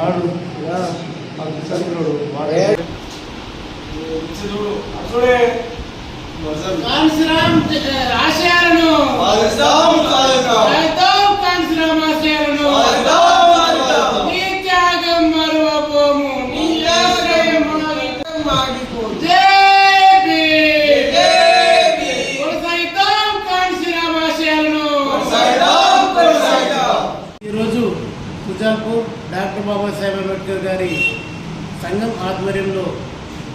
ఆడు ఇలా మాకు చదువుడు వాడే కాన్సరామ్ ఆశయాలను సాయితం కాన్సరామ్ ఆశయాలను నీ త్యాగం మరువబోము నీ ఆశ్రయం మాగిపోదు జై భీమ్ కొనసాగిద్దాం కాన్సరామ్ ఆశయాలను ఈరోజు కుజాల్పూర్ డాక్టర్ బాబాసాహెబ్ అంబేద్కర్ గారి సంఘం ఆధ్వర్యంలో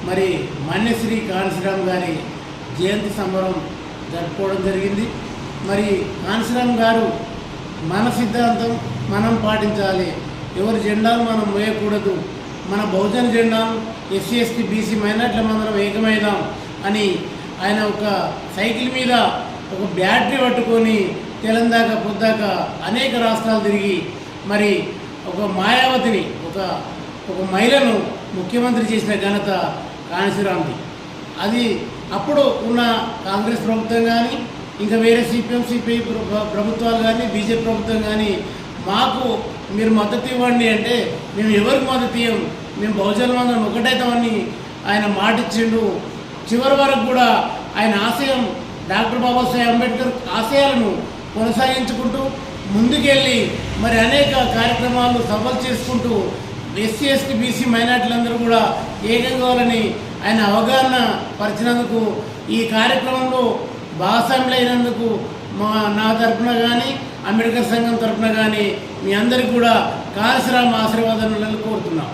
మరి మాన్యశ్రీ కాన్సిరామ్ గారి జయంతి సంబరం జరుపుకోవడం జరిగింది. మరి కాన్సిరామ్ గారు మన సిద్ధాంతం మనం పాటించాలి. ఎవరి జెండాలు మనం మోయకూడదు. మన బహుజన జెండాను ఎస్సీ ఎస్టీ బీసీ మైనార్టీల మందరం ఏకమైదాం అని ఆయన ఒక సైకిల్ మీద ఒక బ్యాటరీ పట్టుకొని తెలంగాణ పొద్దాక అనేక రాష్ట్రాలు తిరిగి మరి ఒక మాయావతిని ఒక ఒక మహిళను ముఖ్యమంత్రి చేసిన ఘనత కాణశీరామ్ది అది అప్పుడు ఉన్న కాంగ్రెస్ ప్రభుత్వం కానీ ఇంకా వేరే సిపిఎం సిపిఐ ప్రభుత్వాలు కానీ బీజేపీ ప్రభుత్వం కానీ మాకు మీరు మద్దతు ఇవ్వండి అంటే మేము ఎవరికి మద్దతు ఇవ్వం మేము బహుజనమందరం ఒకటైతామని ఆయన మాట ఇచ్చిండు. చివరి వరకు కూడా ఆయన ఆశయం డాక్టర్ బాబాసాహెబ్ అంబేద్కర్ ఆశయాలను కొనసాగించుకుంటూ ముందుకెళ్ళి మరి అనేక కార్యక్రమాలు సఫలు చేసుకుంటూ ఎస్సీ ఎస్టీ బీసీ మైనార్టీలందరూ కూడా ఏకం కావాలని ఆయన అవగాహన పరిచినందుకు ఈ కార్యక్రమంలో భాగస్వాములు అయినందుకు మా నా తరపున కానీ అంబేద్కర్ సంఘం తరపున కానీ మీ అందరికీ కూడా కాళేశ్వరం ఆశీర్వాదాలు కోరుతున్నాం